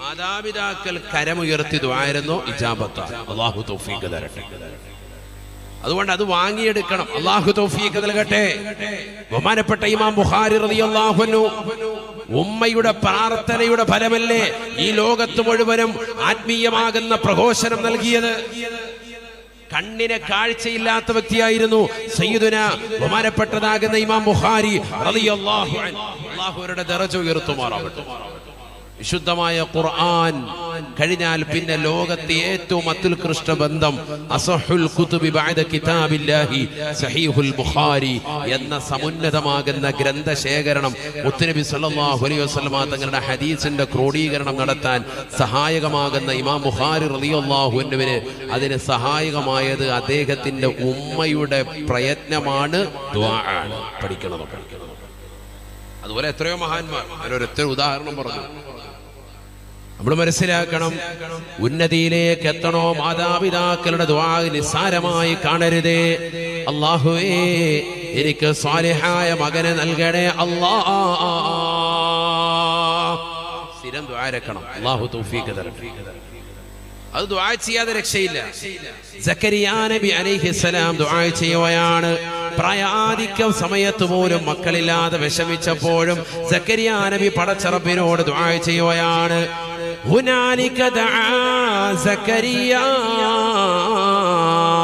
മാതാപിതാക്കൾ കരമുയർത്തി ദുആയിരുന്നു ഇജാബത്ത. അള്ളാഹു തൗഫീഖ് തരട്ടെ. അതുകൊണ്ട് അത് വാങ്ങിയെടുക്കണം. അള്ളാഹു തൗഫീഖ് നൽകട്ടെ. ബഹുമാനപ്പെട്ട ഇമാം ബുഖാരി റളിയല്ലാഹു അൻഹു ഉമ്മയുടെ പ്രാർത്ഥനയുടെ ഫലമല്ലേ ഈ ലോകത്ത് മുഴുവനും ആത്മീയമാകുന്ന പ്രഘോഷണം നൽകിയത്? കണ്ണിന് കാഴ്ചയില്ലാത്ത വ്യക്തിയായിരുന്നു സയ്യിദുന ബഹുമാനപ്പെട്ടതാകുന്ന ഇമാം ബുഖാരി റളിയല്ലാഹു അൻഹു. അള്ളാഹുവരുടെ ദറജ ഉയർത്തുമാറാവട്ടെ. വിശുദ്ധമായ ഖുർആൻ. കഴിഞ്ഞാൽ പിന്നെ ലോകത്തെ ഏറ്റവും അത്യുത്കൃഷ്ട ബന്ധം അസഹുൽ കുതുബി ബഅദ കിതാബില്ലാഹി സഹീഹുൽ ബുഖാരി എന്ന സമുന്നതമാകുന്ന ഗ്രന്ഥശേഖരണം മുത്തുനബി സല്ലല്ലാഹു അലൈഹി വസല്ലമ തങ്ങളുടെ ഹദീസിന്റെ ക്രോഡീകരണം നടത്താൻ സഹായകമാകുന്ന ഇമാം ബുഖാരി റളിയല്ലാഹു അൻഹുവിന് അതിന് സഹായകമായത് അദ്ദേഹത്തിന്റെ ഉമ്മയുടെ പ്രയത്നമാണ് ദുആ ആണ്. പഠിക്കണം പഠിക്കണം അതുപോലെ എത്രയോ മഹാന്മാർ. അതിലൊരൊറ്റ ഉദാഹരണം പറഞ്ഞു. നമ്മൾ മനസ്സിലാക്കണം ഉന്നതിയിലേക്ക് എത്തണോ മാതാപിതാക്കളുടെ ദ്വാ നിസ്സാരമായി കാണരുതേ. അള്ളാഹുവേ എനിക്ക് സ്വാലിഹായ മകനെ നൽകണേ അല്ലാ. സ്ഥിരം ദ്വാരക്കണം അള്ളാഹു തൗഫീഖ് അത് ദ്വാ ചെയ്യാതെ രക്ഷയില്ല. സക്കരിയ നബി അലൈഹിസ്സലാം ദുആ ചെയ്യുകയാണ്. പ്രായാധിക്യം സമയത്ത് പോലും മക്കളില്ലാതെ വിഷമിച്ചപ്പോഴും സക്കരിയ നബി പടച്ചറബിനോട് ദുആ ചെയ്യുകയാണ് هنالك دعا زكريا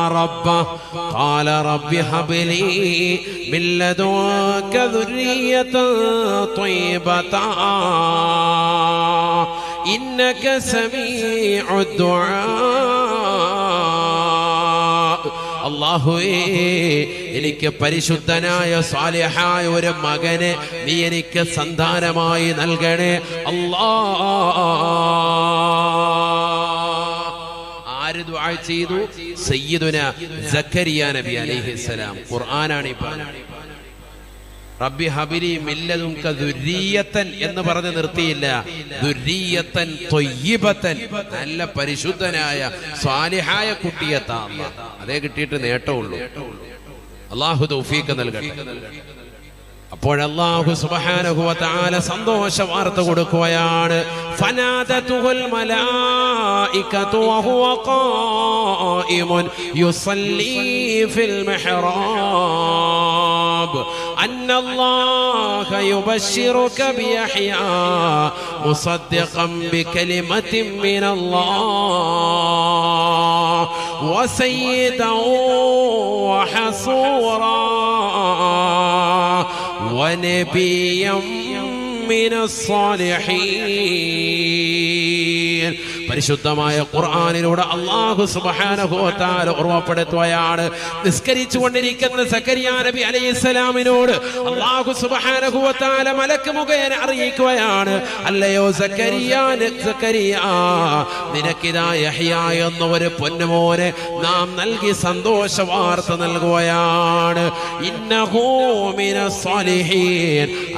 ربه قال رب هب لي من لدنك ذرية طيبة إنك سميع الدعاء അള്ളാഹുവേ എനിക്ക് പരിശുദ്ധനായ സാലിഹായ ഒരു മകനെ നീ എനിക്ക് സന്താനമായി നൽകണേ. അല്ലാ ആര് ചെയ്തു? സയ്യിദുന സക്കരിയ നബി അലൈഹിസ്സലാം. ഖുർആനാണ് ഈ പറഞ്ഞത്. റബ്ബി ഹബിരി മില്ലതുക ദുരീയത്തൻ എന്ന് പറഞ്ഞ് നിർത്തിയില്ല. ദുരീയത്തൻ തൊയ്യിബത്തൻ. നല്ല പരിശുദ്ധനായ സ്വാലിഹായ കുട്ടിയെ താമ അതേ കിട്ടിയിട്ട് നേട്ടമുള്ളൂ. അള്ളാഹു തൗഫീഖ് നൽകട്ടെ. അപ്പോൾ അല്ലാഹു സുബ്ഹാനഹു വ തആല സന്തോഷ വാർത്ത കൊടുക്കുകയാണ് ഫനാദതുൽ മലായികതു വഹുവ ഖായിമുൻ യുസല്ലി ഫിൽ മിഹ്റാബ് أن الله يبشرك بيحيى مصدقا بكلمة من الله وسيدا وحصورا ونبيا من الصالحين. പരിശുദ്ധമായ ഖുർആാനിലൂടെ അള്ളാഹു സുബാനുഭവത്താൽ ഓർമ്മപ്പെടുത്തുകയാണ്. നിസ്കരിച്ചു കൊണ്ടിരിക്കുന്ന സക്കരിയ നബി അലൈഹിസ്സലാമിനോട് അള്ളാഹു സുബ്ഹാനഹു തആല മലക്ക് മുഖേന അറിയിക്കുകയാണ്. അല്ലയോ സക്കരിയ സക്കരിയ നിനക്കിതാ യഹിയ എന്ന ഒരു പൊന്നുമോനെ നാം നൽകി സന്തോഷ വാർത്ത നൽകുകയാണ്.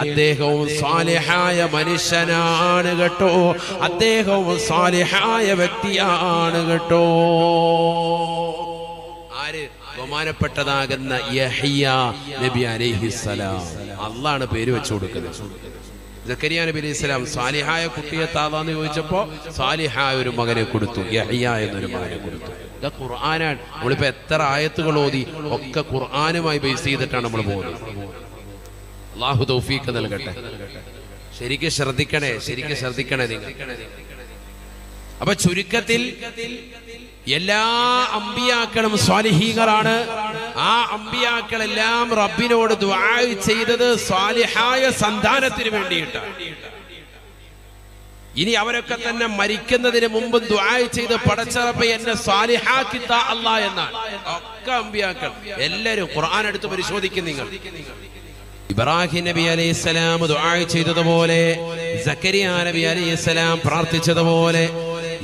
അദ്ദേഹവും സ്വാലിഹായ മനുഷ്യനാണ് കേട്ടോ. അദ്ദേഹവും സാലിഹായ വ്യക്തിയാണ് കേട്ടോ. ആര്? ബഹുമാനപ്പെട്ടതാകുന്ന നബി അലൈഹിസലാം അള്ളാണ് പേര് വെച്ചു കൊടുക്കുന്നത്. ജക്കരിയ നബി അലൈഹി സ്വലാം സാലിഹായ കുട്ടിയെ താതാന്ന് ചോദിച്ചപ്പോ സാലിഹായ ഒരു മകനെ കൊടുത്തു. യഹിയ എന്നൊരു മകനെ കൊടുത്തു. ഇത് ഖുർആനാണ്. നമ്മളിപ്പോ എത്ര ആയത്തുകൾ ഓതി ഒക്കെ ഖുർആനുമായി ബേസ് ചെയ്തിട്ടാണ് നമ്മൾ പോകുന്നത്. അള്ളാഹു തൗഫീഖ് നൽകട്ടെ. ശരിക്കും ശ്രദ്ധിക്കണേ ശരിക്കും ശ്രദ്ധിക്കണേ നിങ്ങൾ. അപ്പൊ ചുരുക്കത്തിൽ എല്ലാ അമ്പിയാക്കളും സ്വാലിഹീകളാണ് ആ അമ്പിയാക്കളെല്ലാം റബ്ബിനോട് ചെയ്തത് സ്വാലിഹായ സന്താനത്തിന് വേണ്ടിയിട്ടാണ് ഇനി അവരൊക്കെ തന്നെ മരിക്കുന്നതിന് മുമ്പ് ദുആ ചെയ്ത് പടച്ചറപ്പ് എന്നെ സ്വാലിഹാക്കിത്ത അല്ല എന്നാണ്. ഒക്കെ അമ്പിയാക്കൾ. എല്ലാരും ഖുർആൻ എടുത്ത് പരിശോധിക്കും നിങ്ങൾ. ഇബ്രാഹിം നബി അലൈഹി സ്വലാം ചെയ്തതുപോലെ സക്കരിയ നബി അലൈഹി സ്വലാം പ്രാർത്ഥിച്ചതുപോലെ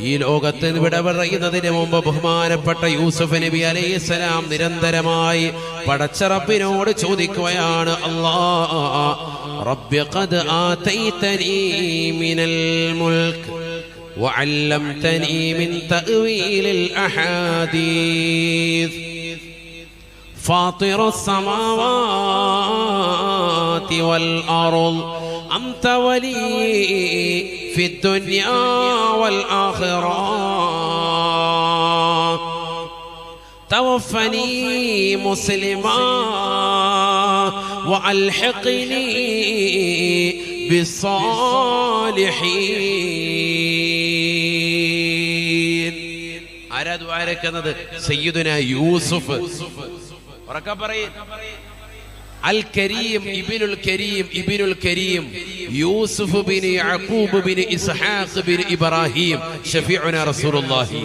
ഈ ലോകത്ത് വിട പറയുന്നതിന് മുമ്പ് ബഹുമാനപ്പെട്ട യൂസുഫ് നബി അലൈഹി സ്വലാം നിരന്തരമായി പടച്ചറപ്പിനോട് ചോദിക്കുകയാണ് അല്ലാ റബ്ബി ഖദ് ആതൈതനി മിനൽ മുൽക്ക് وعلمتني من تأويل الأحاديث فاطر السماوات والأرض أنت ولي في الدنيا والآخرة توفني مسلما وألحقني بالصالحين ആരാ ദ്വാരക്കുന്നത് സയ്യിദുന യൂസുഫ് ഉറക്കെ പറയും അൽ കരീം ഇബിനുൽ കരീം ഇബിനുൽ കരീം യൂസുഫ് ബിൻ യഅഖൂബ് ബിൻ ഇസ്ഹാഖ് ബിൻ ഇബ്രാഹിം. ഷഫീഉന റസൂലുള്ളാഹി.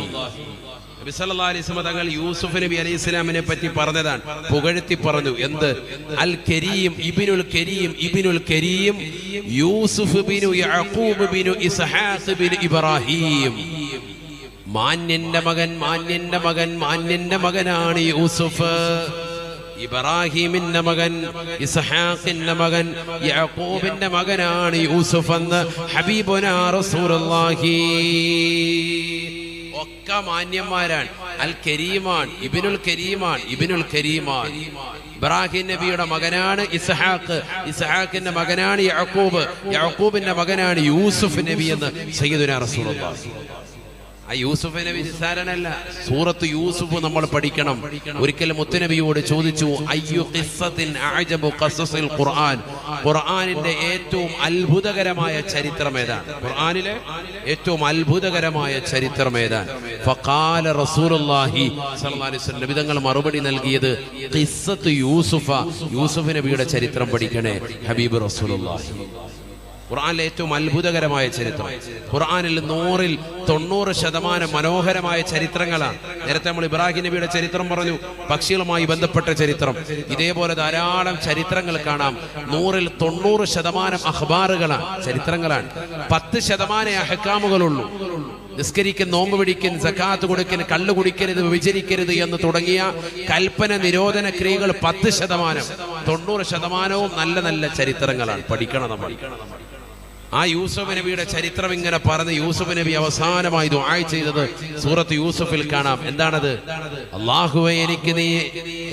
നബി സല്ലല്ലാഹു അലൈഹി വസല്ലം തങ്ങൾ യൂസുഫ് നബി അലൈഹി സ്വലാമിനെ പറ്റി പറഞ്ഞതാണ്. പുകഴ്ത്തി പറഞ്ഞു എന്ത്? അൽ കരീം ഇബിനുൽ കരീം ഇബിനുൽ കരീം യൂസുഫ് ബിനു യഅഖൂബ് ബിനു ഇസ്ഹാഖ് ബിൻ ഇബ്രാഹിം. മാന്യന്റെ മകൻ മാന്യന്റെ മകൻ മാന്യന്റെ മകനാണ് യൂസുഫ്. ഇബ്രാഹിമിന്റെ മകൻ ഇസ്ഹാഖിന്റെ മകൻ യാക്കൂബിന്റെ മകനാണ് യൂസുഫ് എന്ന് ഹബീബുന റസൂലുള്ളാഹി. ഒക്കെ മാന്യന്മാരാണ്. അൽ കരീമാൻ ഇബിനുൽ കരീമാൻ ഇബിനുൽ കരീമാൻ ഇബ്രാഹിം നബിയുടെ മകനാണ് ഇസ്ഹാഖ് ഇസ്ഹാഖിന്റെ മകനാണ് യാക്കൂബ് യാക്കൂബിന്റെ മകനാണ് യൂസുഫ് നബി എന്ന് സയ്യിദുന റസൂലുള്ളാഹി. ആ യൂസുഫ് നബി നിസ്സാരനല്ല സൂറത്ത് യൂസുഫ് നമ്മൾ പഠിക്കണം. ഒരിക്കലും മുത്തുനബിയോട് ചോദിച്ചു അയ്യു അഅജബു ഖുർആൻ? ഖുർആനിന്റെ ഏറ്റവും അത്ഭുതകരമായ ചരിത്രം ഏതാണ് ഖുർആനിലെ ഏറ്റവും അത്ഭുതകരമായ ചരിത്രം ഏതാണ് ഫഖാല റസൂലുള്ളാഹി സ്വല്ലല്ലാഹു അലൈഹി വസല്ലം. മറുപടി നൽകിയത് ഖിസ്സത്ത് യൂസുഫ. യൂസുഫ് നബിയുടെ ചരിത്രം പഠിക്കണേ ഹബീബ് റസൂലുള്ളാഹി. ഖുർആനിലെ ഏറ്റവും അത്ഭുതകരമായ ചരിത്രം. ഖുർആാനിൽ നൂറിൽ തൊണ്ണൂറ് ശതമാനം മനോഹരമായ ചരിത്രങ്ങളാണ്. നേരത്തെ നമ്മൾ ഇബ്രാഹിം നബിയുടെ ചരിത്രം പറഞ്ഞു. പക്ഷികളുമായി ബന്ധപ്പെട്ട ചരിത്രം. ഇതേപോലെ ധാരാളം ചരിത്രങ്ങൾ കാണാം. നൂറിൽ തൊണ്ണൂറ് ശതമാനം അഖ്ബാറുകളാണ് ചരിത്രങ്ങളാണ്. പത്ത് ശതമാനം അഹക്കാമുകളുള്ളൂ നിസ്കരിക്കൻ നോമ്പ് പിടിക്കൻ സക്കാത്ത് കൊടുക്കൻ കള്ളു കുടിക്കരുത് വിചരിക്കരുത് എന്ന് തുടങ്ങിയ കൽപ്പന നിരോധന ക്രിയകൾ പത്ത് ശതമാനം. തൊണ്ണൂറ് ശതമാനവും നല്ല നല്ല ചരിത്രങ്ങളാണ്. പഠിക്കണം നമ്മൾ. ആ യൂസഫ് നബിയുടെ ചരിത്രം ഇങ്ങനെ പറഞ്ഞ് യൂസഫ് നബി അവസാനമായി ദുആ ചെയ്തത് സൂറത്ത് യൂസഫിൽ കാണാം. എന്താണത്? അള്ളാഹുവെ എനിക്ക് നീ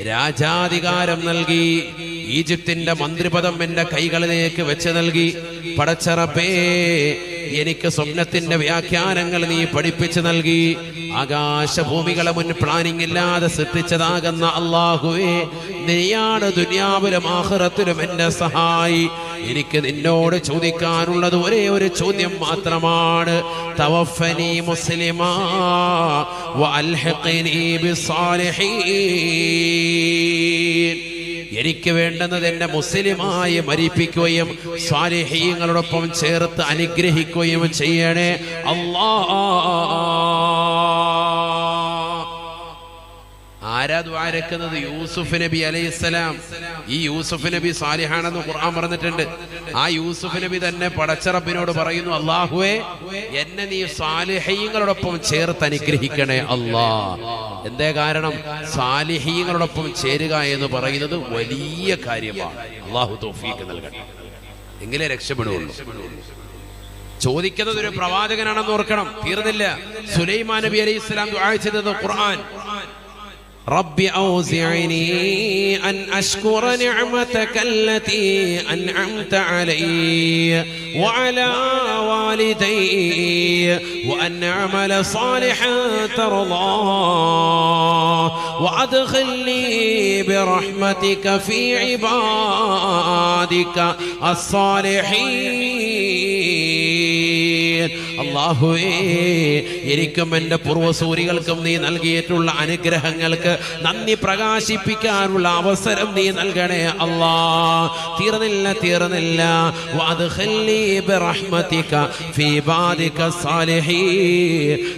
രാജാധികാരം നൽകി ഈജിപ്തിന്റെ മന്ത്രിപദം എന്റെ കൈകളിലേക്ക് വെച്ച് നൽകി. പടച്ചറപ്പേ എനിക്ക് സ്വപ്നത്തിന്റെ വ്യാഖ്യാനങ്ങൾ നീ പഠിപ്പിച്ചു നൽകി. ആകാശഭൂമികളെ മുൻ പ്ലാനിംഗ് ഇല്ലാതെ സൃഷ്ടിച്ചതാകുന്ന അള്ളാഹുവേ നീയാണ് ദുനിയാവിലും ആഹ്റത്തിലും എന്റെ സഹായി. എനിക്ക് നിന്നോട് ചോദിക്കാനുള്ളത് ഒരേ ഒരു ചോദ്യം മാത്രമാണ്. തവഫനി മുസ്ലിമാ എനിക്ക് വേണ്ടുന്നത് എന്നെ മുസ്ലിമായി മരിപ്പിക്കുകയും സ്വാലിഹീങ്ങളോടൊപ്പം ചേർത്ത് അനുഗ്രഹിക്കുകയും ചെയ്യണേ. അല്ലാ ആരാ ദ്വാരക്കുന്നത് യൂസുഫ് നബി അലൈഹിസ്സലാം. ഈ യൂസുഫ് നബി സാലിഹാണെന്ന് ഖുർആൻ പറഞ്ഞിട്ടുണ്ട്. ആ യൂസുഫ് നബി തന്നെ പടച്ചറബിനോട് പറയുന്നു അള്ളാഹുവേ എന്നെ നീ സാലിഹീങ്ങളോടൊപ്പം ചേർത്ത് അനുഗ്രഹിക്കണേ അല്ലാ. എന്തേ കാരണം? സാലിഹീങ്ങളോടൊപ്പം ചേരുക എന്ന് പറയുന്നത് വലിയ കാര്യമാണ്. അള്ളാഹു തൗഫീഖ് നൽകട്ടെ. എങ്കിലേ രക്ഷപ്പെടുകയുള്ളൂ. ചോദിക്കുന്നത് ഒരു പ്രവാചകനാണെന്ന് ഓർക്കണം. തീർന്നില്ല. സുലൈമാൻ നബി അലൈഹി ദുആ ചെയ്തത് ഖുർആൻ. رب أوزعني أن أشكر نعمتك التي أنعمت علي وعلى والدي وأن أعمل صالحا ترضاه وأدخلني برحمتك في عبادك الصالحين. അള്ളാഹുവേ എനിക്കും എന്റെ പൂർവസൂരികൾക്കും നീ നൽകിയിട്ടുള്ള അനുഗ്രഹങ്ങൾക്ക് നന്ദി പ്രകാശിപ്പിക്കാനുള്ള അവസരം നീ നൽകണേ അള്ളാ തീർന്നില്ല തീർന്നില്ല.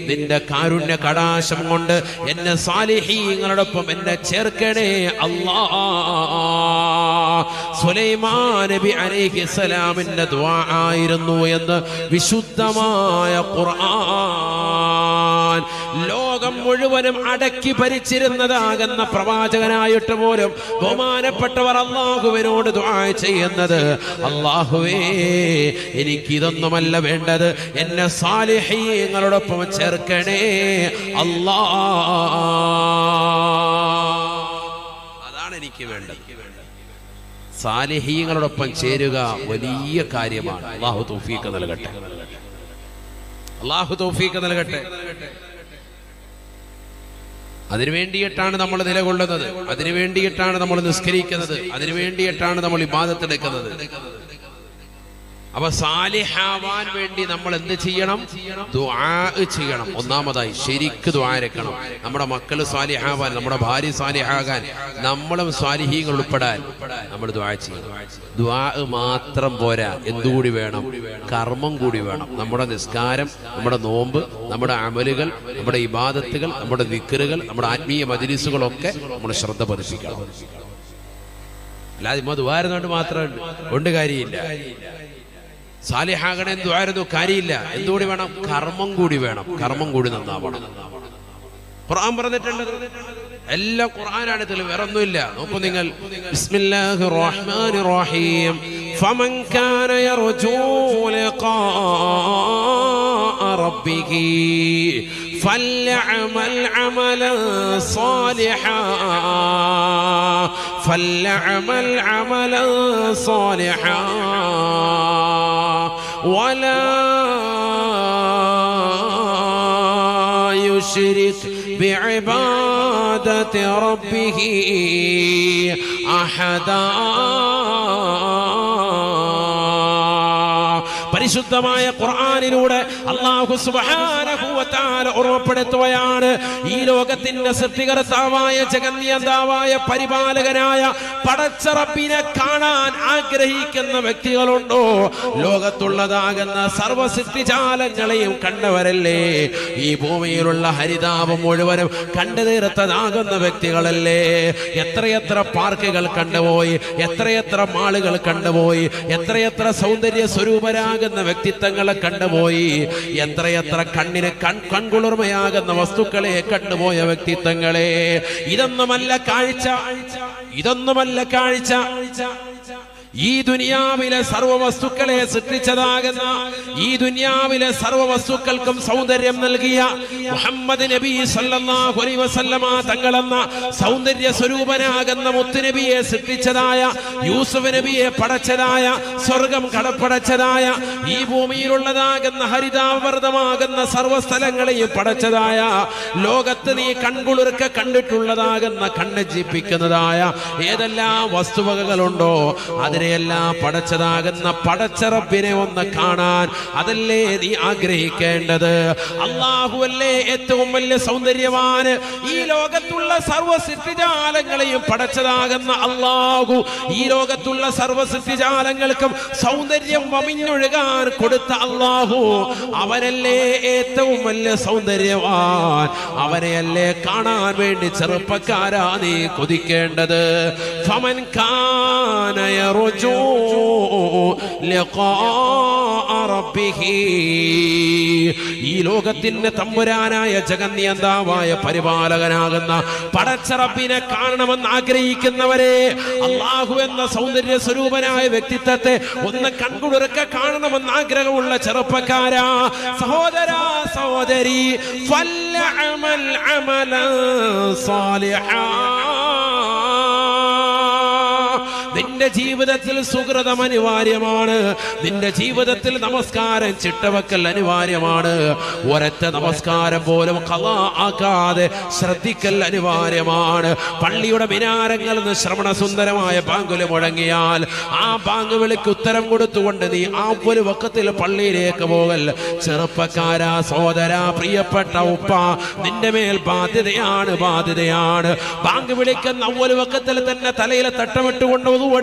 നിന്റെ കാരുണ്യ കടാശം കൊണ്ട് എന്നെ സാലിഹീങ്ങളോടൊപ്പം എന്നെ ചേർക്കണേ അള്ളാ സുലൈമാൻ നബി അലൈഹിസ്സലാമിന്റെ ദുആ ആയിരുന്നു എന്ന് വിശുദ്ധമായ ഖുർആൻ. ലോകം മുഴുവനും അടക്കി ഭരിച്ചിരുന്നതാകുന്ന പ്രവാചകനായിട്ട് പോലും ബഹുമാനപ്പെട്ടവർ അള്ളാഹുവിനോട് ചെയ്യുന്നത്. അള്ളാഹുവേ എനിക്കിതൊന്നുമല്ല വേണ്ടത്. എന്നെ സാലിഹീങ്ങളോടൊപ്പം ചേർക്കണേ. അല്ലാ അതാണ് എനിക്ക് വേണ്ടത്. സാലിഹീങ്ങളോടൊപ്പം ചേരുക വലിയ കാര്യമാണ്. അള്ളാഹു തൗഫീഖ് നൽകട്ടെ. അള്ളാഹു തൗഫീഖ് നൽകട്ടെ. അതിനു വേണ്ടിയിട്ടാണ് നമ്മൾ നിലകൊള്ളുന്നത്. അതിനു വേണ്ടിയിട്ടാണ് നമ്മൾ നിസ്കരിക്കുന്നത്. അതിനു വേണ്ടിയിട്ടാണ് നമ്മൾ ഇബാദത്തെടുക്കുന്നത് അപ്പൊ സാലിഹാവാൻ വേണ്ടി നമ്മൾ എന്ത് ചെയ്യണം? ദുആ ചെയ്യണം. ഒന്നാമതായി ശരിക്ക് ദ്വാരക്കണം നമ്മുടെ മക്കൾ സാലിഹാവാൻ നമ്മുടെ ഭാര്യ സാലിഹാകാൻ നമ്മളും സ്വാലിഹീങ്ങൾ ഉൾപ്പെടാൻ നമ്മൾ ദ്വാ ചെയ്യണം. ദ്വാ മാത്രം പോരാ. എന്തുകൂടി വേണം? കർമ്മം കൂടി വേണം. നമ്മുടെ നിസ്കാരം നമ്മുടെ നോമ്പ് നമ്മുടെ അമലുകൾ നമ്മുടെ ഇബാദത്തുകൾ നമ്മുടെ വിക്കറുകൾ നമ്മുടെ ആത്മീയ മജിലിസുകളൊക്കെ നമ്മൾ ശ്രദ്ധ പതിപ്പിക്കണം. അല്ലാതെ ഇമ്മ ദ്വാരുന്നോണ്ട് മാത്രം കൊണ്ട് കാര്യമില്ല. സാലിഹാകണ എന്തുവായിരുന്നു കാര്യമില്ല എന്തുകൂടി വേണം കർമ്മം കൂടി വേണം കർമ്മം കൂടി നന്നാവണം ഖുർആൻ പറഞ്ഞിട്ടുള്ളത് എല്ലാം ഖുർആനാണ് തെളിവ് വേറെ ഒന്നുമില്ല നോക്കൂ നിങ്ങൾ ബിസ്മില്ലാഹിർ റഹ്മാനിർ റഹീം ഫമൻ കാന യർജൂ ലിഖാഅ റബ്ബിഹി فليعمل عملا صالحا فليعمل عملا صالحا ولا يشرك بعبادة ربه أحدا. പരിശുദ്ധമായ ഖുർആാനിലൂടെ അള്ളാഹു തആല ഓർമ്മപ്പെടുത്തുകയാണ്. ഈ ലോകത്തിന്റെ സൃഷ്ടികർത്താവായ ജഗന്യന്താവായ പരിപാലകനായ പടച്ചറപ്പിനെ കാണാൻ ആഗ്രഹിക്കുന്ന വ്യക്തികളുണ്ടോ? ലോകത്തുള്ളതാകുന്ന സർവ സൃഷ്ടിജാലങ്ങളെയും കണ്ടവരല്ലേ? ഈ ഭൂമിയിലുള്ള ഹരിതാപം മുഴുവനും കണ്ടു തീർത്തതാകുന്ന വ്യക്തികളല്ലേ? എത്രയെത്ര പാർക്കുകൾ കണ്ടുപോയി എത്രയെത്ര മാളുകൾ കണ്ടുപോയി എത്രയെത്ര സൗന്ദര്യ സ്വരൂപരാകുന്ന വ്യക്തിത്വങ്ങളെ കണ്ടുപോയി. എത്രയെത്ര കണ്ണിന് കൺ കൺകുളിർമയാകുന്ന വസ്തുക്കളെ കണ്ടുപോയ വ്യക്തിത്വങ്ങളെ. ഇതൊന്നുമല്ല കാഴ്ച. ഇതൊന്നുമല്ല കാഴ്ച. ഈ ദുനിയാവിലെ സർവ വസ്തുക്കളെ സൃഷ്ടിച്ചതാകുന്ന ഈ ദുനിയാവിലെ സർവ വസ്തുക്കൾക്കും സൗന്ദര്യം നൽകിയ മുഹമ്മദ് നബി സല്ലല്ലാഹു അലൈഹി വസല്ലമ തങ്ങളെന്ന സൗന്ദര്യ സ്വരൂപനാകുന്ന മുത്തുനബിയെ സൃഷ്ടിച്ചതായ യൂസുഫ് നബിയെ പടച്ചതായ സ്വർഗം കടപ്പടച്ചതായ ഈ ഭൂമിയിലുള്ളതാകുന്ന ഹരിതാവർദ്ധമാകുന്ന സർവസ്ഥലങ്ങളെയും പടച്ചതായ ലോകത്ത് നീ കൺകുളിർക്ക കണ്ടിട്ടുള്ളതാകുന്ന കണ്ണജിപ്പിക്കുന്നതായ ഏതെല്ലാം വസ്തുവകകളുണ്ടോ അതിനെയെല്ലാം പടച്ചതാകുന്ന പടച്ചറപ്പിനെ ഒന്ന് കാണാൻ അതല്ലേ നീ ആഗ്രഹിക്കേണ്ടത്? അള്ളാഹുവല്ലേ ഏറ്റവും വലിയ സൗന്ദര്യവാന് ഈ ലോകത്തുള്ള സർവ സൃഷ്ടിജാലങ്ങളെയും പടച്ചതാകുന്ന അള്ളാഹു ഈ ലോകത്തുള്ള സർവ സൃഷ്ടിജാലങ്ങൾക്കും സൗന്ദര്യം വമിഞ്ഞൊഴുകാൻ കൊടുത്ത അള്ളാഹു അവരല്ലേ ഏറ്റവും വലിയ സൗന്ദര്യവാൻ? അവനെയല്ലേ കാണാൻ വേണ്ടി ചെറുപ്പക്കാരാ നീ കൊതിക്കേണ്ടത്? ഫമൻ കാന യർജൂ لقاء ربه. ഈ ലോകത്തിന്റെ തമ്പുരാനായ ജഗന്യന്താവായ പരിപാലകനാകുന്ന പടച്ചറപ്പിനെ കാണണമെന്ന് ആഗ്രഹിക്കുന്നവരെ അള്ളാഹു എന്ന സൗന്ദര്യ സ്വരൂപനായ വ്യക്തിത്വത്തെ ഒന്ന് കൺകുളിറക്ക കാണണമെന്ന് ആഗ്രഹമുള്ള ചെറുപ്പക്കാരാ. സഹോദരാ സഹോദരി ഫല്ലഅമൽ അമല സാലിഹാ. നിന്റെ ജീവിതത്തിൽ സുഹൃതം അനിവാര്യമാണ്. നിന്റെ ജീവിതത്തിൽ നമസ്കാരം ചിട്ടവക്കൽ അനിവാര്യമാണ്. ഒരൊറ്റ നമസ്കാരം പോലും കഥ ആക്കാതെ ശ്രദ്ധിക്കൽ അനിവാര്യമാണ്. പള്ളിയുടെ മിനാരങ്ങളിൽ നിന്ന് ശ്രവണസുന്ദരമായ ബാങ്കുൽ മുഴങ്ങിയാൽ ആ ബാങ്ക് വിളിക്ക് ഉത്തരം കൊടുത്തുകൊണ്ട് നീ ആ ഒരു വക്കത്തിൽ പള്ളിയിലേക്ക് പോകൽ. ചെറുപ്പക്കാരാ സോദര പ്രിയപ്പെട്ട ഉപ്പ നിന്റെ മേൽ ബാധ്യതയാണ് ബാധ്യതയാണ്. ബാങ്ക് വിളിക്കുന്ന ഒരു വക്കത്തിൽ തന്നെ തലയിലെ തട്ടമിട്ടുകൊണ്ട് ഒതുവെടുത്ത്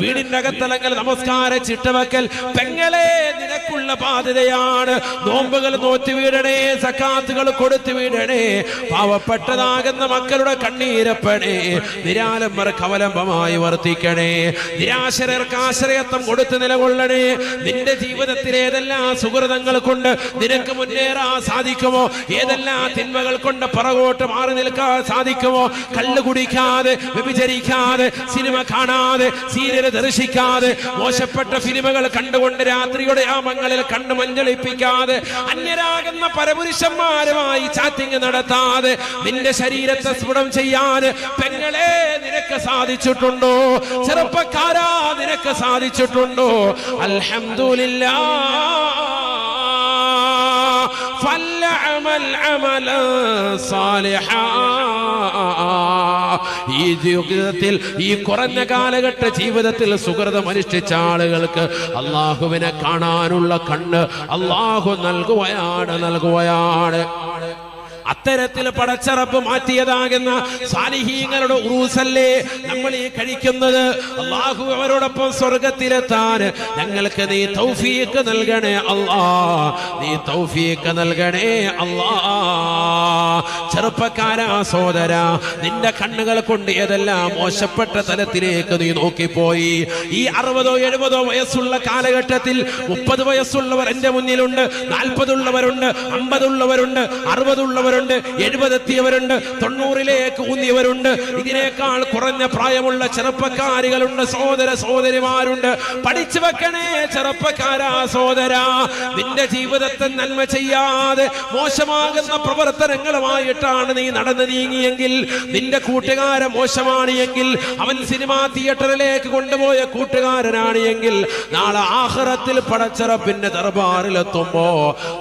വീടിന്റെ അകത്തലങ്ങൾ നമസ്കാര ചിട്ടവക്കൽ പെങ്ങളെ നിനക്കുള്ള ബാധ്യതയാണ്. നോമ്പുകൾ നോറ്റ് വീടണേ സക്കാത്തുകൾ കൊടുത്തു വീടണേ. പാവപ്പെട്ടതാകുന്ന മക്കളുടെ കണ്ണീരപ്പണേ. നിരാലംബർ കവലംബമായി വർത്തിക്കണേ. നിരാശരർക്ക് ആശ്രയത്വം കൊടുത്ത് നിലകൊള്ളണേ. നിന്റെ ജീവിതത്തിൽ ഏതെല്ലാം സുഹൃതങ്ങൾ കൊണ്ട് നിനക്ക് മുന്നേറാൻ സാധിക്കുമോ? ഏതെല്ലാം തിന്മകൾ കൊണ്ട് പുറകോട്ട് മാറി നിൽക്കാൻ സാധിക്കുമോ? കള്ളു കുടിക്കാതെ വ്യഭിചരിക്കാതെ സിനിമ കാണാതെ സീരിയൽ ദർശിക്കാതെ മോശപ്പെട്ട സിനിമകൾ കണ്ടുകൊണ്ട് രാത്രിയുടെ ആ മങ്ങളിൽ കണ്ടു മഞ്ഞളിപ്പിക്കാതെ അന്യരാകുന്ന പരപുരുഷന്മാരുമായി ചാറ്റിങ് നടത്താതെ നിന്റെ ശരീരത്തെ സ്ഫുടം ചെയ്യാൻ പെങ്ങളെ നിനക്ക് സാധിച്ചിട്ടുണ്ടോ? ചെറുപ്പക്കാരാ നിനക്ക് സാധിച്ചിട്ടുണ്ടോ? അൽഹംദുലില്ലാ فليعمل عملا صالحا ഈ ജീവിതത്തിൽ ഈ കുറഞ്ഞ കാലഘട്ട ജീവിതത്തിൽ സുഹൃതം അനുഷ്ഠിച്ച ആളുകൾക്ക് അള്ളാഹുവിനെ കാണാനുള്ള കണ്ണ് അള്ളാഹു നൽകുകയാണ് നൽകുകയാണ് അത്തരത്തിൽ പടച്ചറപ്പ് മാറ്റിയതാകുന്ന സാലിഹീങ്ങളുടെ ഉറൂസല്ലേ നമ്മൾ ഈ കഴിക്കുന്നത്? അള്ളാഹു അവരോടൊപ്പം സ്വർഗത്തിലെത്താൻ ഞങ്ങൾക്ക് നീ തൗഫീക്ക് നൽകണേ അല്ലാ നീ തൗഫീക്ക് നൽകണേ അല്ലാ ചെറുപ്പക്കാരാ സോദര നിന്റെ കണ്ണുകൾ കൊണ്ട് ഏതെല്ലാം മോശപ്പെട്ട തലത്തിലേക്ക് നീ നോക്കിപ്പോയി? ഈ അറുപതോ എഴുപതോ വയസ്സുള്ള കാലഘട്ടത്തിൽ മുപ്പത് വയസ്സുള്ളവർ എന്റെ മുന്നിലുണ്ട് നാൽപ്പതുള്ളവരുണ്ട് അമ്പതുള്ളവരുണ്ട് അറുപതുള്ളവരുണ്ട് എഴുപതെത്തിയവരുണ്ട് തൊണ്ണൂറിലേക്ക് ഊന്നിയവരുണ്ട്. ഇതിനേക്കാൾ കുറഞ്ഞ പ്രായമുള്ള ചെറുപ്പക്കാരികളുണ്ട് സഹോദര സഹോദരിമാരുണ്ട്. പഠിച്ചു വെക്കണേ ചെറുപ്പക്കാരാ സഹോദര. നിന്റെ ജീവിതത്തെ നന്മ ചെയ്യാതെ മോശമാകുന്ന പ്രവർത്തനങ്ങളുമായിട്ടാണ് നീ നടന്നു നീങ്ങിയെങ്കിൽ നിന്റെ കൂട്ടുകാരൻ മോശമാണ് എങ്കിൽ അവൻ സിനിമാ തിയേറ്ററിലേക്ക് കൊണ്ടുപോയ കൂട്ടുകാരനാണ് എങ്കിൽ നാളെ ആഹ്റത്തിൽ പടച്ചറപ്പിന്റെ ദർബാറിലെത്തുമ്പോ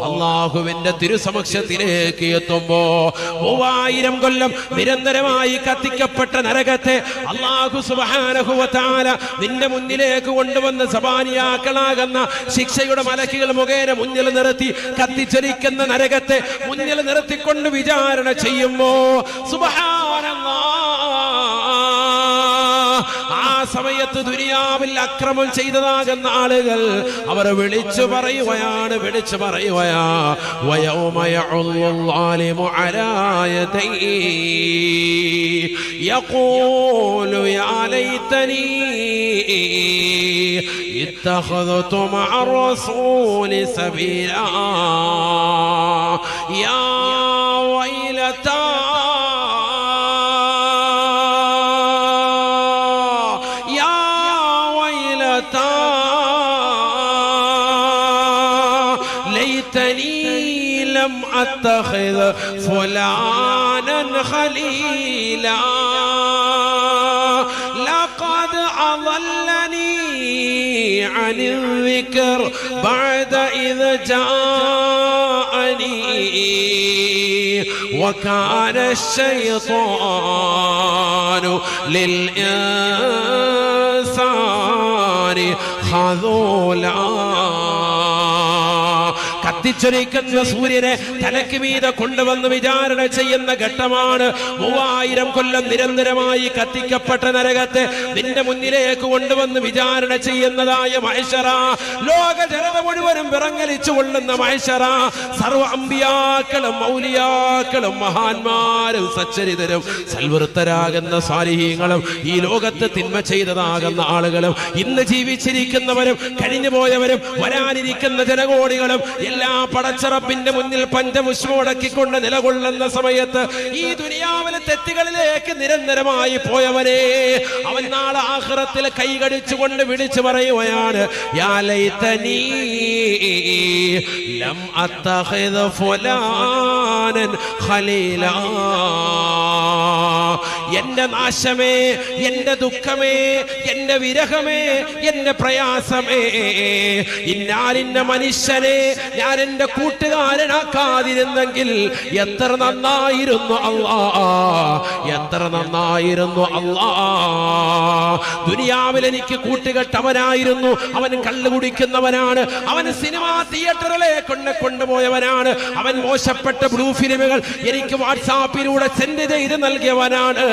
അള്ളാഹുവിന്റെ തിരുസമക്ഷത്തിലേക്ക് എത്തുമ്പോ മൂവായിരം കൊല്ലം നിരന്തരമായി കത്തിക്കപ്പെട്ട നരകത്തെ അള്ളാഹു സുബാനഹുവത്താല നിന്റെ മുന്നിലേക്ക് കൊണ്ടുവന്ന് സബാനിയാക്കളാകുന്ന ശിക്ഷയുടെ മലക്കുകൾ മുഖേന മുന്നിൽ നിർത്തി കത്തിച്ചരിക്കുന്ന നരകത്തെ മുന്നിൽ നിർത്തിക്കൊണ്ട് വിചാരണ ചെയ്യുമ്പോ സുബഹാനല്ലാ ആ സമയത്ത് ദുനിയാവിൽ അക്രമം ചെയ്തതാകുന്ന ആളുകൾ അവർ വിളിച്ചു പറയുകയാണ് വിളിച്ചു പറയുകയാ വയോമയുള്ളാലിമു അരായതൈ يقول يا ليتني اتخذت مع الرسول سبيلا يا لم أتخذ فلانا خليلا. لقد أضلني عن الذكر بعد إذ جاءني. وكان الشيطان للإنسان خذولا. കത്തിച്ചൊരിക്കുന്ന സൂര്യനെ തലക്ക് മീത കൊണ്ടുവന്ന് വിചാരണ ചെയ്യുന്ന ഘട്ടമാണ്. മൂവായിരം കൊല്ലം നിരന്തരമായി കത്തിക്കപ്പെട്ട നരകത്തെ നിന്റെ മുന്നിലേക്ക് കൊണ്ടുവന്ന് വിചാരണ ചെയ്യുന്നതായ മഹേശ്വര. ലോക ജനത മുഴുവനും വിറങ്ങലിച്ചു കൊള്ളുന്ന മഹേശ്വര. സർവ അമ്പിയാക്കളും മൗലിയാക്കളും മഹാന്മാരും സച്ചരിതരും സൽവൃത്തരാകുന്ന സാലിഹീങ്ങളും ഈ ലോകത്ത് തിന്മ ചെയ്തതാകുന്ന ആളുകളും ഇന്ന് ജീവിച്ചിരിക്കുന്നവരും കഴിഞ്ഞു പോയവരും വരാനിരിക്കുന്ന ജനകോടികളും എല്ലാ പടച്ചറപ്പിന്റെ മുന്നിൽ പഞ്ചപുഷ്പമടക്കിക്കൊണ്ട് നിലകൊള്ളുന്ന സമയത്ത് ഈ ദുനിയാവിലെ തെറ്റുകളിലേക്ക് നിരന്തരമായി പോയവനെ അവൻ നാളെ ആഹ്റത്തിൽ കൈകടിച്ചുകൊണ്ട് വിളിച്ചു പറയുകയാണ് ലം ഖലീലാ. എന്റെ നാശമേ എന്റെ ദുഃഖമേ എന്റെ വിരഹമേ എന്റെ പ്രയാസമേ. ഇന്നാലിന്ന മനുഷ്യനെ ഞാൻ എന്റെ കൂട്ടുകാരനാക്കാതിരുന്നെങ്കിൽ എത്ര നന്നായിരുന്നു അല്ലാ എത്ര നന്നായിരുന്നു അല്ലാ ദുനിയാവിൽ എനിക്ക് കൂട്ടുകെട്ടവനായിരുന്നു അവൻ കള്ളു കുടിക്കുന്നവനാണ് അവൻ സിനിമാ തിയേറ്ററിലേക്ക് കൊണ്ട് കൊണ്ടുപോയവനാണ് അവൻ മോശപ്പെട്ട ബ്ലൂ ഫിലിമുകൾ എനിക്ക് വാട്സാപ്പിലൂടെ സെൻഡ് ചെയ്ത് നൽകിയവനാണ്.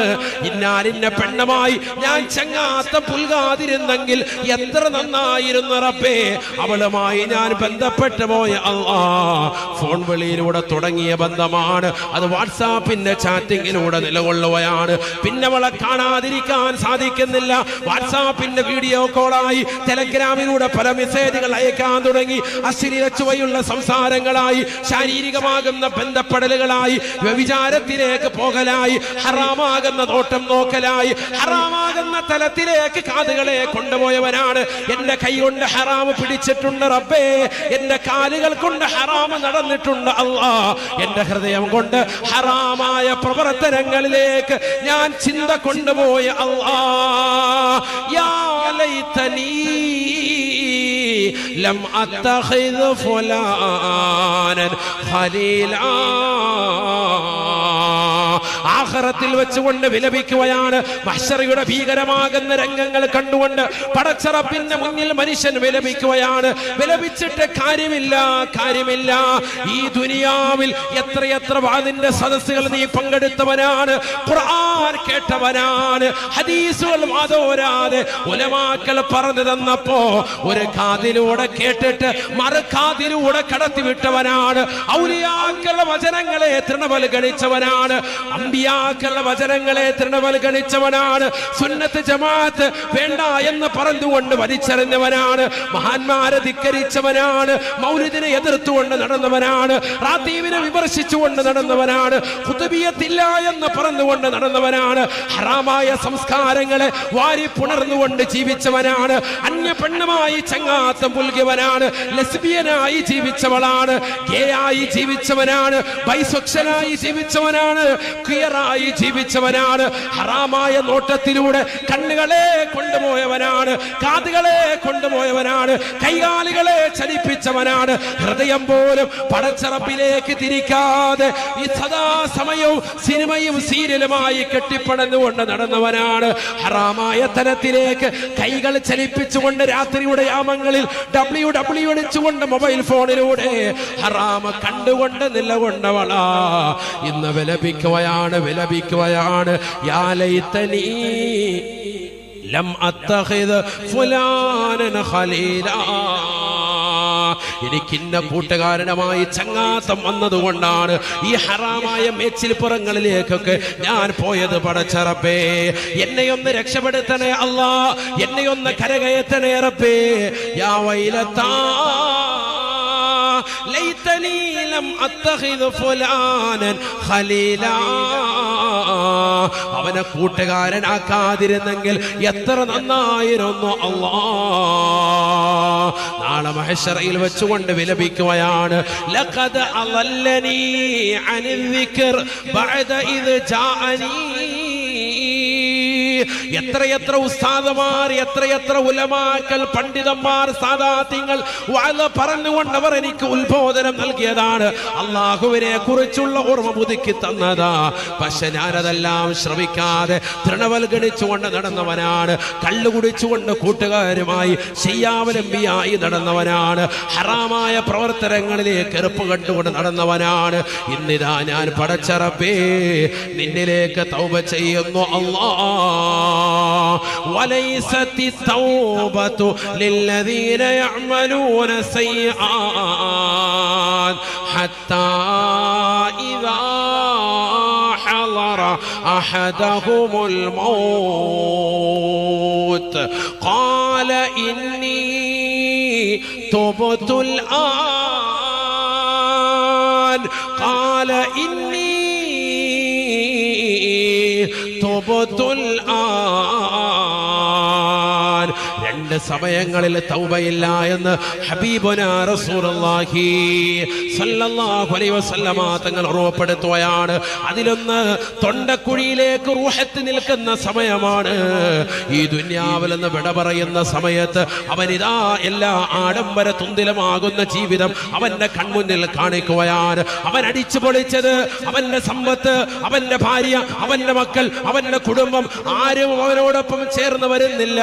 ഇന്നാലിന്ന പെണ്ണമായി ഞാൻ ചങ്ങാത്ത പുൽകാതിരുന്നെങ്കിൽ എത്ര നന്നായിരുന്നു റബ്ബേ. അവളുമായി ഞാൻ ബന്ധപ്പെട്ടു പോയ അല്ലാ. ഫോൺ വിളിയിലൂടെ തുടങ്ങിയ ബന്ധമാണ്. അത് വാട്സാപ്പിന്റെ ചാറ്റിങ്ങിലൂടെ നിലകൊള്ളുകയാണ്. പിന്നെ അവളെ കാണാതിരിക്കാൻ സാധിക്കുന്നില്ല. വാട്സാപ്പിന്റെ വീഡിയോ കോളായി ടെലഗ്രാമിലൂടെ പല മെസ്സേജുകൾ അയക്കാൻ തുടങ്ങി. അശ്ലീല ചുവയുള്ള സംസാരങ്ങളായി ശാരീരികമാകുന്ന ബന്ധപ്പെടലുകളായി വ്യഭിചാരത്തിലേക്ക് പോകലായി ഹറാമാകുന്ന നോട്ടം നോക്കലായി. ഹറാമാകുന്ന തലത്തിലേക്ക് കാതുകളെ കൊണ്ടുപോയവനാണ്. എന്റെ കൈ കൊണ്ട് ഹറാമ് പിടിച്ചിട്ടുണ്ട് റബ്ബേ. എന്റെ കാലുകൾ കൊണ്ട് ഹറാമ് നടന്നിട്ടുണ്ട് അല്ലാ. എന്റെ ഹൃദയം കൊണ്ട് ഹറാമായ പ്രവർത്തനങ്ങളിലേക്ക് ഞാൻ ചിന്ത കൊണ്ടുപോയ അല്ലാ. യാ ലൈതനീ ലം അത്തഖിദ് ആഖിറത്തിൽ വെച്ചുകൊണ്ട് വിലപിക്കുകയാണ്. മഹ്ഷറിയുടെ ഭീകരമാകുന്ന രംഗങ്ങൾ കണ്ടുകൊണ്ട് പടച്ചറപ്പിന്റെ മുന്നിൽ മനുഷ്യൻ വിലപിക്കുകയാണ്. വിലപിച്ചിട്ട് കാര്യമില്ല കാര്യമില്ല. ഈ ദുനിയാവിൽ എത്രയെത്ര വാതിന്റെ സദസ്സുകൾ നീ പങ്കെടുത്തവനാണ്. ഖുർആൻ കേട്ടവനാണ്. ഹദീസുകൾ വാദോരാതെ ഉലമാക്കൾ പറഞ്ഞു തന്നപ്പോ ഒരു കാതിലൂടെ കേട്ടിട്ട് മറുകാതിലൂടെ കടത്തിവിട്ടവനാണ്. ഔലിയാക്കളുടെ വചനങ്ങളെ തൃണവൽഗണിച്ചവനാണ് അമ്പിയാക്കളുടെ വചനങ്ങളെ തൃണവൽഗണിച്ചവനാണ്. സുന്നത്ത് ജമാഅത്ത് വേണ്ട എന്ന് പറഞ്ഞുകൊണ്ട് വലിച്ചെറിഞ്ഞവനാണ്. മഹാന്മാരെ ധിക്കരിച്ചവനാണ്. മൗലിദിനെ എതിർത്തുകൊണ്ട് നടന്നവനാണ്. റാത്തീവിനെ വിമർശിച്ചുകൊണ്ട് നടന്നവനാണ്. കുതുബിയത്തില്ല എന്ന് പറഞ്ഞുകൊണ്ട് നടന്നവനാണ്. ഹറാമായ സംസ്കാരങ്ങളെ വാരി പുണർന്നുകൊണ്ട് ജീവിച്ചവനാണ്. അന്യ പെണ്ണുമായി ചങ്ങാത്തം പുൽകിയവനാണ്. ലെസ്ബിയനായി ജീവിച്ചവളാണ്. ഗേയായി ജീവിച്ചവനാണ്. ബൈസ്വക്ഷനായി ജീവിച്ചവനാണ്. ക്ലിയറായി ജീവിച്ചവനാണ്. ഹറാമായ നോട്ടത്തിലൂടെ കണ്ണുകളെ കൊണ്ടുപോയവനാണ്. കാതുകളെ കൊണ്ടുപോയവനാണ്. കൈകാലുകളെ ചലിപ്പിച്ചവനാണ്. ഹൃദയം പോലും പടച്ചറപ്പിലേക്ക് തിരിക്കാതെ ഈ സദാസമയവും സിനിമയും സീരിയലുമായി കെട്ടിപ്പടന്നുകൊണ്ട് നടന്നവനാണ്. ഹറാമായ തലത്തിലേക്ക് കൈകൾ ചലിപ്പിച്ചുകൊണ്ട് രാത്രിയുടെ യാമങ്ങളിൽ ഡബ്ല്യു ഡബ്ല്യു അടിച്ചുകൊണ്ട് മൊബൈൽ ഫോണിലൂടെ ഹറാമ കണ്ടുകൊണ്ട് നിലകൊണ്ടവളാ. ഇന്ന് വിലപിക്കുകയാണ് വിലപിക്കുകയാണ് ലൈതനീ ലം അത്തഖിദ് ഫുലാനൻ ഖലീലാ. എനിക്ക് ഇന്ന കൂട്ടുകാരനുമായി ചങ്ങാത്തം വന്നതുകൊണ്ടാണ് ഈ ഹറാമായ മേച്ചിൽപ്പുറങ്ങളിലേക്കൊക്കെ ഞാൻ പോയത് പടച്ചറപ്പേ. എന്നെ ഒന്ന് രക്ഷപ്പെടുത്തണേ അല്ല. എന്നെ ഒന്ന് കരകയറ്റണേ റബ്ബേ. യാ വൈലത്താ. ലൈതനീ ലം അത്തഖിദ് ഫുലാനൻ ഖലീലാ. അവനെ കൂട്ടുകാരനാക്കാതിരുന്നെങ്കിൽ എത്ര നന്നായിരുന്നു അള്ളാ. നാളെ മഹേശ്വറയിൽ വെച്ചുകൊണ്ട് വിലപിക്കുകയാണ്. ലഖദ് അവല്ലനീ അനിൽ ദിക്ർ ബഅദ ഇദ് ജാഅനീ. എത്രയെത്ര ഉസ്താദമാർ എത്രയെത്ര ഉലമാക്കൽ പണ്ഡിതന്മാർ സാദാത്യങ്ങൾ വാഴ പറഞ്ഞുകൊണ്ട് അവർ എനിക്ക് ഉത്ബോധനം നൽകിയതാണ്. അള്ളാഹുവിനെ കുറിച്ചുള്ള ഓർമ്മ പുതുക്കി തന്നതാ. പക്ഷെ ഞാനതെല്ലാം ശ്രമിക്കാതെ തൃണവൽഗണിച്ചുകൊണ്ട് നടന്നവനാണ്. കള്ളു കുടിച്ചുകൊണ്ട് കൂട്ടുകാരുമായി ചെയ്യാവലംബിയായി നടന്നവനാണ്. ഹറാമായ പ്രവർത്തനങ്ങളിലേക്ക് എറുപ്പ് കണ്ടുകൊണ്ട് നടന്നവനാണ്. ഇന്നിതാ ഞാൻ പടച്ചറപ്പേ നിന്നിലേക്ക് തൗപ ചെയ്യുന്നു അല്ലാ وليست التوبة للذين يعملون السيئات حتى إذا حضر أحدهم الموت. قال إني تبت الآن. قال إني تبت സമയങ്ങളിൽ തൗബയില്ല എന്ന് തങ്ങൾ ഓർമ്മപ്പെടുത്തുകയാണ്. അതിലൊന്ന് തൊണ്ടക്കുഴിയിലേക്ക് റൂഹത്ത് നിൽക്കുന്ന സമയമാണ്. ഈ ദുന്യാവിൽ നിന്ന് വിട പറയുന്ന സമയത്ത് അവനിതാ എല്ലാ ആഡംബര തുന്തിലമാകുന്ന ജീവിതം അവന്റെ കൺമുന്നിൽ കാണിക്കുകയാണ്. അവൻ അടിച്ചു പൊളിച്ചത് അവന്റെ സമ്പത്ത് അവന്റെ ഭാര്യ അവന്റെ മക്കൾ അവന്റെ കുടുംബം ആരും അവനോടൊപ്പം ചേർന്ന് വരുന്നില്ല.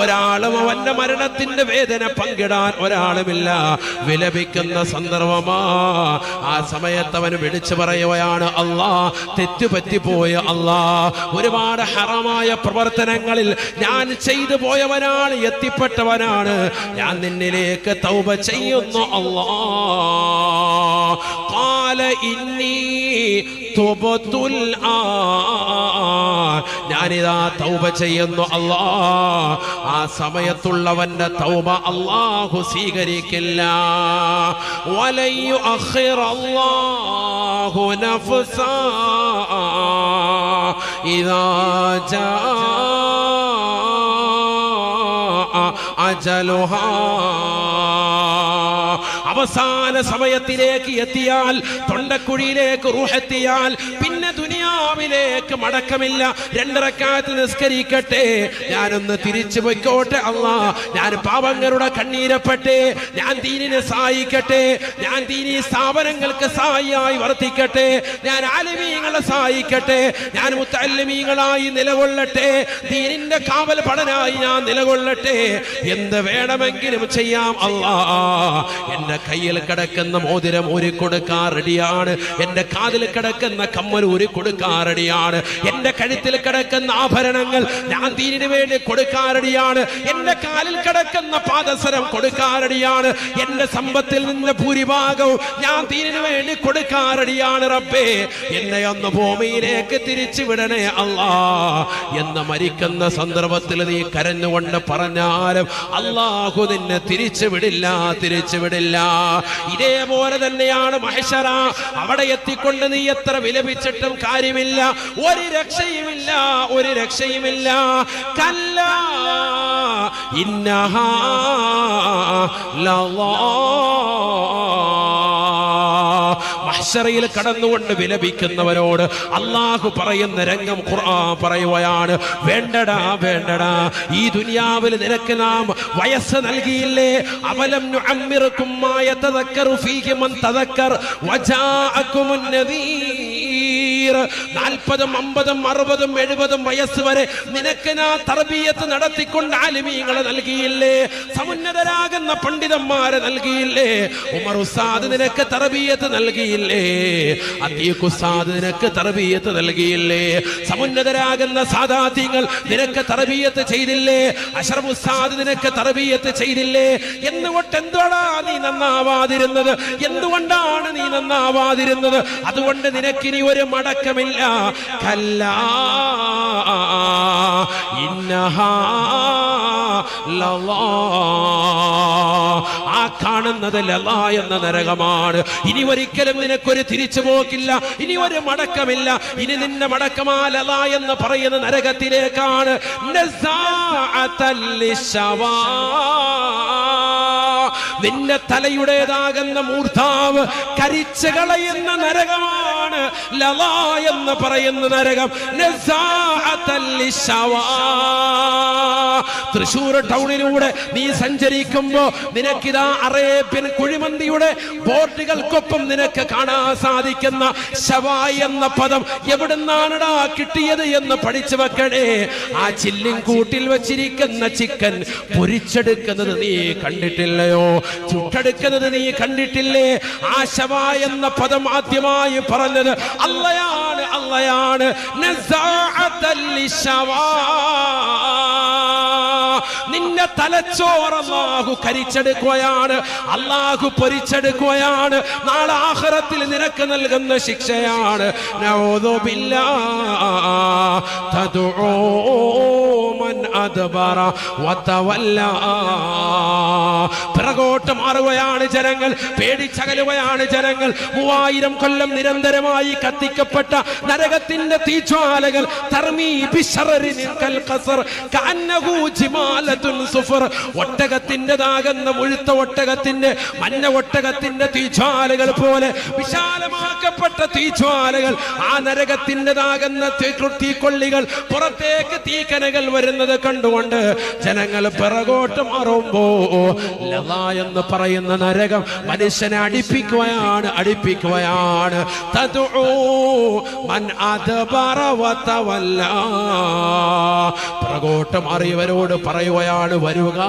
ഒരാളും അവന്റെ മരണത്തിന്റെ വേദന പങ്കിടാൻ ഒരാളുമില്ല. വിലപിക്കുന്ന സന്ദർഭമാ. ആ സമയത്ത് അവൻ വിളിച്ചു പറയുകയാണ് അള്ളാ തെറ്റുപറ്റിപ്പോയ അള്ളാ. ഒരുപാട് ഹറമായ പ്രവർത്തനങ്ങളിൽ ഞാൻ ചെയ്തു പോയവനാണ് എത്തിപ്പെട്ടവനാണ്. ഞാൻ നിന്നിലേക്ക് തൗപ ചെയ്യുന്നു അള്ളാ. കാല ഇന്നീ ഞാനിതാ തൗബ ചെയ്യുന്നു അല്ലാ. ആ സമയത്തുള്ളവന്റെ തൗബ അല്ലാഹു സ്വീകരിക്കില്ല. വലയു നഫ്സ. ഇദാ ജാ അജലുഹാ. അവസാന സമയത്തിലേക്ക് എത്തിയാൽ തൊണ്ടക്കുഴിയിലേക്ക് റൂഹെത്തിയാൽ പിന്നെ ദുനിയാവിലേക്ക് മടക്കമില്ല. രണ്ടരക്കാലത്ത് നിസ്കരിക്കട്ടെ. ഞാനൊന്ന് തിരിച്ചു പൊയ്ക്കോട്ടെ അള്ളാ. ഞാൻ പാവങ്ങളുടെ കണ്ണീരപ്പെട്ടെ ഞാൻ ദീനിനെ സഹായിക്കട്ടെ. ഞാൻ ദീനി സ്ഥാപനങ്ങൾക്ക് സഹായിയായി വർത്തിക്കട്ടെ. ഞാൻ ആലിമീങ്ങളെ സഹായിക്കട്ടെ. ഞാൻ മുത്തല്ലിമീങ്ങളായി നിലകൊള്ളട്ടെ. ദീനിന്റെ കാവൽ പടനായി ഞാൻ നിലകൊള്ളട്ടെ. എന്ത് വേണമെങ്കിലും ചെയ്യാം അള്ളാ. എന്റെ കയ്യിൽ കിടക്കുന്ന മോതിരം ഒരു കൊടുക്കാൻ റെഡിയാണ്. എന്റെ കാതിൽ കിടക്കുന്ന കമ്മൽ ഊരി കൊടുക്കാൻ റെഡിയാണ് എന്റെ കഴുത്തിൽ കിടക്കുന്ന ആഭരണങ്ങൾ ഞാൻ ദീനിന് വേണ്ടി കൊടുക്കാറടിയാണ്. എന്റെ കാലിൽ കിടക്കുന്ന പാദസരം കൊടുക്കാറടിയാണ്. എന്റെ സമ്പത്തിൽ നിന്ന് ഭൂരിഭാഗവും ഞാൻ ദീനിന് വേണ്ടി കൊടുക്കാറടിയാണ് റബ്ബേ. എന്നെ ഒന്ന് ഭൂമിയിലേക്ക് തിരിച്ചു വിടണേ അല്ലാ. എന്ന് മരിക്കുന്ന സന്ദർഭത്തിൽ നീ കരഞ്ഞുകൊണ്ട് പറഞ്ഞാലും അള്ളാഹു നിന്നെ തിരിച്ചു വിടില്ല തിരിച്ചു വിടില്ല ഇതേപോലെ തന്നെയാണ് മഹേശ്വര. അവിടെ എത്തിക്കൊണ്ട് നീ എത്ര വിലപിച്ചിട്ടും കാര്യമില്ല. ഒരു രക്ഷയുമില്ല ഒരു രക്ഷയുമില്ല. കല്ല ഇന്നഹാ കടന്നുകൊണ്ട് വിലപിക്കുന്നവരോട് അള്ളാഹു പറയുന്ന രംഗം ഖുർആൻ പറയുകയാണ് വേണ്ടടാ വേണ്ടടാ ഈ ദുനിയാവിൽ നിനക്ക് നാം വയസ്സ് നൽകിയില്ലേ? അവലം നുഅമ്മിറുക്കും മാ യതദക്കറു ഫീഹി മൻ തദക്കർ നാൽപ്പതും അമ്പതും അറുപതും എഴുപതും വയസ്സ് വരെ നിനക്കനാ തർബീയത്ത് നടത്തിക്കൊണ്ട് ആലിമീങ്ങളെ നൽകിയില്ലേ? സമുന്നതരാകുന്ന പണ്ഡിതന്മാരെ നൽകിയില്ലേ? ഉമർ ഉസാദ് നിനക്ക് തർബീയത്ത് നൽകിയില്ലേ? അതീഖ് ഉസാദ് നിനക്ക് തർബീയത്ത് നൽകിയില്ലേ? സമുന്നതരാകുന്ന സാദാത്യങ്ങൾ നിനക്ക് തർബീയത്ത് ചെയ്തില്ലേ? അഷറഫ് ഉസ്താദ് നിനക്ക് തർബീയത്ത് ചെയ്തില്ലേ? എന്നുകൊണ്ട് എന്തുകൊണ്ടാ നീ നന്നാവാതിരുന്നത്? എന്തുകൊണ്ടാണ് നീ നന്നാവാതിരുന്നത്? അതുകൊണ്ട് നിനക്കിനി ഒരു മടക്കമില്ല കല്ല. ഇന്നഹാ. ആ കാണുന്നത് എന്ന നരകമാണ്. ഇനി ഒരിക്കലും നിനക്കൊരു തിരിച്ചു പോക്കില്ല. ഇനി ഒരു മടക്കമില്ല. ഇനി നിന്റെ മടക്കമാ എന്ന് പറയുന്ന നരകത്തിലേക്കാണ്. നസാഅത്തൽ ലിശവാ. നിന്റെ തലയുടേതാകുന്ന മൂർധാവ് കരിച്ചു കളയുന്ന നരകമാണ് ലള എന്ന് പറയുന്ന നരകം. തൃശൂർ ടൗണിലൂടെ നീ സഞ്ചരിക്കുമ്പോ നിനക്കിതാ അറേബ്യൻ കുഴിമന്തിയുടെ ബോർഡുകൾക്കൊപ്പം നിനക്ക് കാണാൻ സാധിക്കുന്ന ശവായി എന്ന പദം എവിടുന്നാണടാ കിട്ടിയത് എന്ന് പഠിച്ചു വെക്കണേ. ആ ചില്ലിൻ കൂട്ടിൽ വെച്ചിരിക്കുന്ന ചിക്കൻ പൊരിച്ചെടുക്കുന്നത് നീ കണ്ടിട്ടില്ലയോ? ചുട്ടെടുക്കുന്നത് നീ കണ്ടിട്ടില്ലേ ആശവ എന്ന പദം ആദ്യമായി പറഞ്ഞത് അല്ലയാണ് അല്ലയാണ്. നിന്റെ അള്ളാഹു കരിച്ചെടുക്കുകയാണ്. അള്ളാഹു പൊരിച്ചെടുക്കുകയാണ്. നാളെ ആഖിറത്തിൽ നിനക്ക് നൽകുന്ന ശിക്ഷയാണ്. പിറകോട്ട് മാറുകയാണ് ജനങ്ങൾ പേടിച്ചകലുകയാണ് ജനങ്ങൾ. മൂവായിരം കൊല്ലം നിരന്തരമായി കത്തിക്കപ്പെട്ട നരകത്തിന്റെ തീജ്വാലകൾ തർമീ കസർ സുഫർ ഒട്ടകത്തിന്റെതാകുന്ന മുഴുത്ത ഒട്ടകത്തിന്റെ മഞ്ഞ ഒട്ടകത്തിന്റെ തീജ്വാലകൾ പോലെ വിശാലമാക്കപ്പെട്ട തീജ്വാലകൾ ആ നരകത്തിന്റെതാകുന്ന താകുന്ന തീക്കൊള്ളികൾ പുറത്തേക്ക് തീക്കനകൾ വരുന്നത് കണ്ടുകൊണ്ട് ജനങ്ങൾ പിറകോട്ട് മാറുമ്പോ ലത എന്ന് പറയുന്ന നരകം മനുഷ്യനെ അടിപ്പിക്കുകയാണ് അടിപ്പിക്കുകയാണ്. പിറകോട്ട് മാറിയവരോട് അയാൾ വരുക.